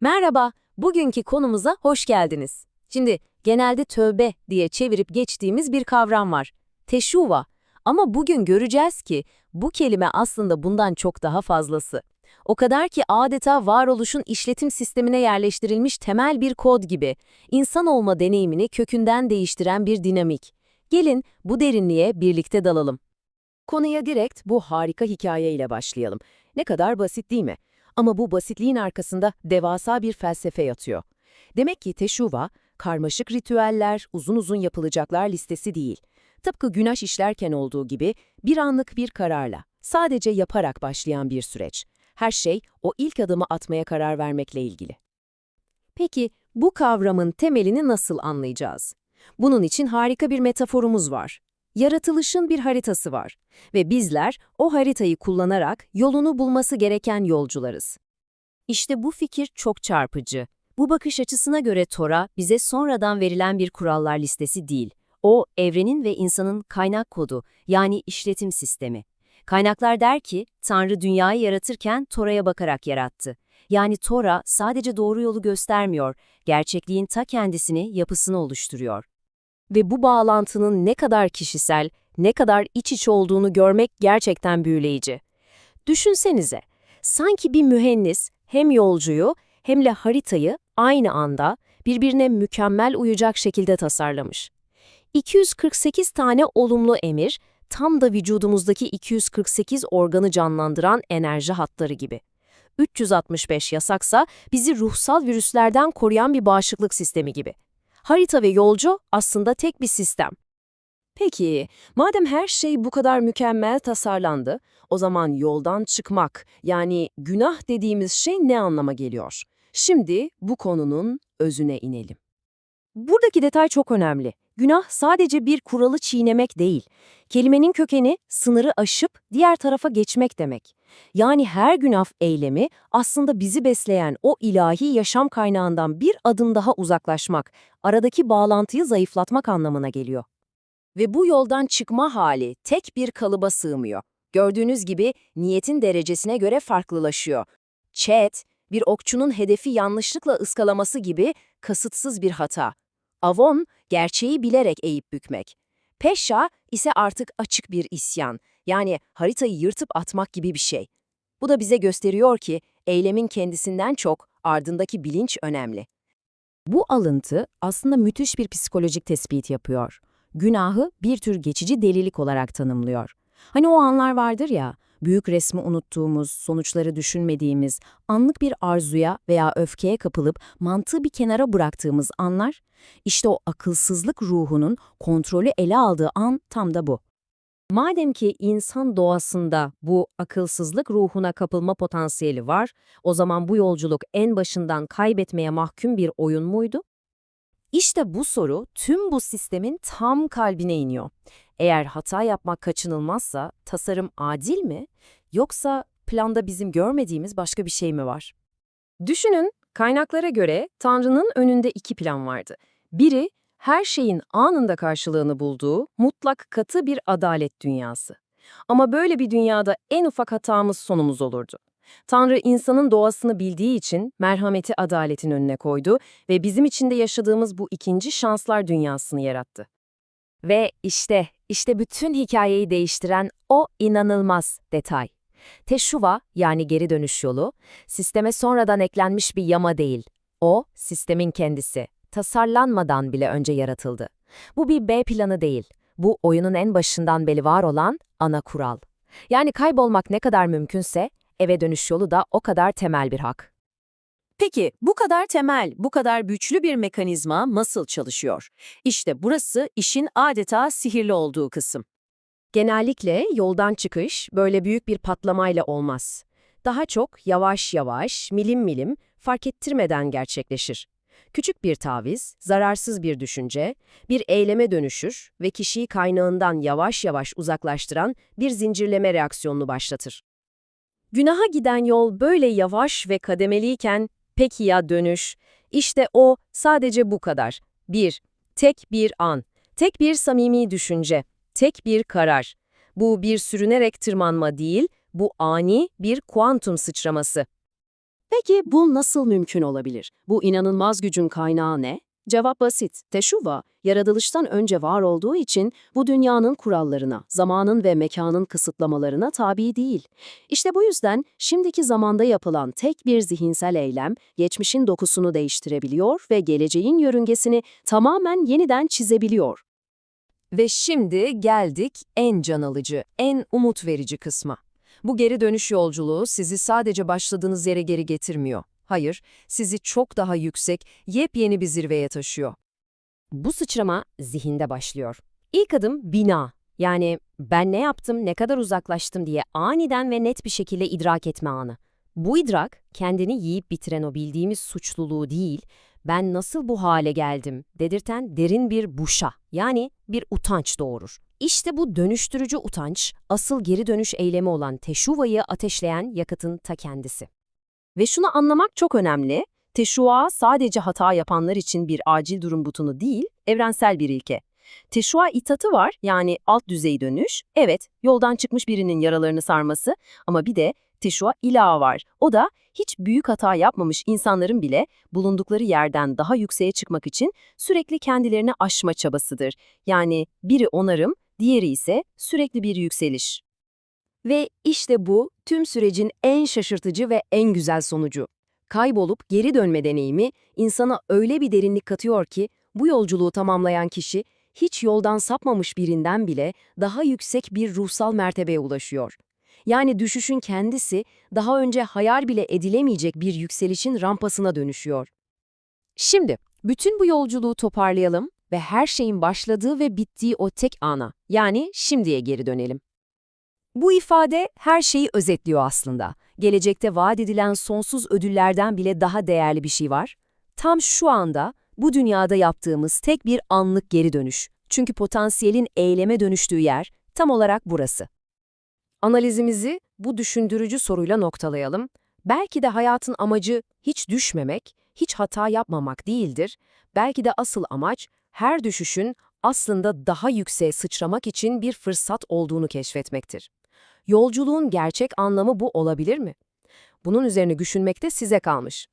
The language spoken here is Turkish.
Merhaba, bugünkü konumuza hoş geldiniz. Şimdi genelde tövbe diye çevirip geçtiğimiz bir kavram var. Teşuva. Ama bugün göreceğiz ki bu kelime aslında bundan çok daha fazlası. O kadar ki adeta varoluşun işletim sistemine yerleştirilmiş temel bir kod gibi, insan olma deneyimini kökünden değiştiren bir dinamik. Gelin bu derinliğe birlikte dalalım. Konuya direkt bu harika hikayeyle başlayalım. Ne kadar basit değil mi? Ama bu basitliğin arkasında devasa bir felsefe yatıyor. Demek ki teşuva, karmaşık ritüeller, uzun uzun yapılacaklar listesi değil. Tıpkı günah işlerken olduğu gibi bir anlık bir kararla, sadece yaparak başlayan bir süreç. Her şey o ilk adımı atmaya karar vermekle ilgili. Peki bu kavramın temelini nasıl anlayacağız? Bunun için harika bir metaforumuz var. Yaratılışın bir haritası var ve bizler o haritayı kullanarak yolunu bulması gereken yolcularız. İşte bu fikir çok çarpıcı. Bu bakış açısına göre Tora bize sonradan verilen bir kurallar listesi değil. O, evrenin ve insanın kaynak kodu, yani işletim sistemi. Kaynaklar der ki, Tanrı dünyayı yaratırken Tora'ya bakarak yarattı. Yani Tora sadece doğru yolu göstermiyor, gerçekliğin ta kendisini, yapısını oluşturuyor. Ve bu bağlantının ne kadar kişisel, ne kadar iç içe olduğunu görmek gerçekten büyüleyici. Düşünsenize, sanki bir mühendis hem yolcuyu hem de haritayı aynı anda birbirine mükemmel uyacak şekilde tasarlamış. 248 tane olumlu emir, tam da vücudumuzdaki 248 organı canlandıran enerji hatları gibi. 365 yasaksa bizi ruhsal virüslerden koruyan bir bağışıklık sistemi gibi. Harita ve yolcu aslında tek bir sistem. Peki, madem her şey bu kadar mükemmel tasarlandı, o zaman yoldan çıkmak, yani günah dediğimiz şey ne anlama geliyor? Şimdi bu konunun özüne inelim. Buradaki detay çok önemli. Günah sadece bir kuralı çiğnemek değil. Kelimenin kökeni sınırı aşıp diğer tarafa geçmek demek. Yani her günah eylemi aslında bizi besleyen o ilahi yaşam kaynağından bir adım daha uzaklaşmak, aradaki bağlantıyı zayıflatmak anlamına geliyor. Ve bu yoldan çıkma hali tek bir kalıba sığmıyor. Gördüğünüz gibi niyetin derecesine göre farklılaşıyor. Chat, bir okçunun hedefi yanlışlıkla ıskalaması gibi kasıtsız bir hata. Avon, gerçeği bilerek eğip bükmek. Peşa ise artık açık bir isyan, yani haritayı yırtıp atmak gibi bir şey. Bu da bize gösteriyor ki eylemin kendisinden çok ardındaki bilinç önemli. Bu alıntı aslında müthiş bir psikolojik tespit yapıyor. Günahı bir tür geçici delilik olarak tanımlıyor. Hani o anlar vardır ya, büyük resmi unuttuğumuz, sonuçları düşünmediğimiz, anlık bir arzuya veya öfkeye kapılıp mantığı bir kenara bıraktığımız anlar, işte o akılsızlık ruhunun kontrolü ele aldığı an tam da bu. Madem ki insan doğasında bu akılsızlık ruhuna kapılma potansiyeli var, o zaman bu yolculuk en başından kaybetmeye mahkum bir oyun muydu? İşte bu soru tüm bu sistemin tam kalbine iniyor. Eğer hata yapmak kaçınılmazsa tasarım adil mi yoksa planda bizim görmediğimiz başka bir şey mi var? Düşünün, kaynaklara göre Tanrı'nın önünde iki plan vardı. Biri, her şeyin anında karşılığını bulduğu mutlak katı bir adalet dünyası. Ama böyle bir dünyada en ufak hatamız sonumuz olurdu. Tanrı insanın doğasını bildiği için merhameti adaletin önüne koydu ve bizim içinde yaşadığımız bu ikinci şanslar dünyasını yarattı. Ve işte, işte bütün hikayeyi değiştiren o inanılmaz detay. Teşuva yani geri dönüş yolu, sisteme sonradan eklenmiş bir yama değil. O, sistemin kendisi. Tasarlanmadan bile önce yaratıldı. Bu bir B planı değil. Bu oyunun en başından beri var olan ana kural. Yani kaybolmak ne kadar mümkünse, eve dönüş yolu da o kadar temel bir hak. Peki bu kadar temel, bu kadar güçlü bir mekanizma nasıl çalışıyor? İşte burası işin adeta sihirli olduğu kısım. Genellikle yoldan çıkış böyle büyük bir patlamayla olmaz. Daha çok yavaş yavaş, milim milim, fark ettirmeden gerçekleşir. Küçük bir taviz, zararsız bir düşünce, bir eyleme dönüşür ve kişiyi kaynağından yavaş yavaş uzaklaştıran bir zincirleme reaksiyonunu başlatır. Günaha giden yol böyle yavaş ve kademeliyken peki ya dönüş? İşte o sadece bu kadar. Bir, tek bir an, tek bir samimi düşünce, tek bir karar. Bu bir sürünerek tırmanma değil, bu ani bir kuantum sıçraması. Peki bu nasıl mümkün olabilir? Bu inanılmaz gücün kaynağı ne? Cevap basit. Teşuva, yaratılıştan önce var olduğu için bu dünyanın kurallarına, zamanın ve mekanın kısıtlamalarına tabi değil. İşte bu yüzden şimdiki zamanda yapılan tek bir zihinsel eylem, geçmişin dokusunu değiştirebiliyor ve geleceğin yörüngesini tamamen yeniden çizebiliyor. Ve şimdi geldik en can alıcı, en umut verici kısma. Bu geri dönüş yolculuğu sizi sadece başladığınız yere geri getirmiyor. Hayır, sizi çok daha yüksek, yepyeni bir zirveye taşıyor. Bu sıçrama zihinde başlıyor. İlk adım bina. Yani ben ne yaptım, ne kadar uzaklaştım diye aniden ve net bir şekilde idrak etme anı. Bu idrak kendini yiyip bitiren o bildiğimiz suçluluğu değil, ben nasıl bu hale geldim dedirten derin bir buşa yani bir utanç doğurur. İşte bu dönüştürücü utanç asıl geri dönüş eylemi olan teşuvayı ateşleyen yakıtın ta kendisi. Ve şunu anlamak çok önemli. Teşua sadece hata yapanlar için bir acil durum butonu değil, evrensel bir ilke. Teşua itatı var, yani alt düzey dönüş. Evet, yoldan çıkmış birinin yaralarını sarması ama bir de teşua ilahı var. O da hiç büyük hata yapmamış insanların bile bulundukları yerden daha yükseğe çıkmak için sürekli kendilerini aşma çabasıdır. Yani biri onarım, diğeri ise sürekli bir yükseliş. Ve işte bu tüm sürecin en şaşırtıcı ve en güzel sonucu. Kaybolup geri dönme deneyimi insana öyle bir derinlik katıyor ki bu yolculuğu tamamlayan kişi hiç yoldan sapmamış birinden bile daha yüksek bir ruhsal mertebeye ulaşıyor. Yani düşüşün kendisi daha önce hayal bile edilemeyecek bir yükselişin rampasına dönüşüyor. Şimdi bütün bu yolculuğu toparlayalım ve her şeyin başladığı ve bittiği o tek ana, yani şimdiye geri dönelim. Bu ifade her şeyi özetliyor aslında. Gelecekte vaat edilen sonsuz ödüllerden bile daha değerli bir şey var. Tam şu anda bu dünyada yaptığımız tek bir anlık geri dönüş. Çünkü potansiyelin eyleme dönüştüğü yer tam olarak burası. Analizimizi bu düşündürücü soruyla noktalayalım. Belki de hayatın amacı hiç düşmemek, hiç hata yapmamak değildir. Belki de asıl amaç her düşüşün aslında daha yükseğe sıçramak için bir fırsat olduğunu keşfetmektir. Yolculuğun gerçek anlamı bu olabilir mi? Bunun üzerine düşünmek de size kalmış.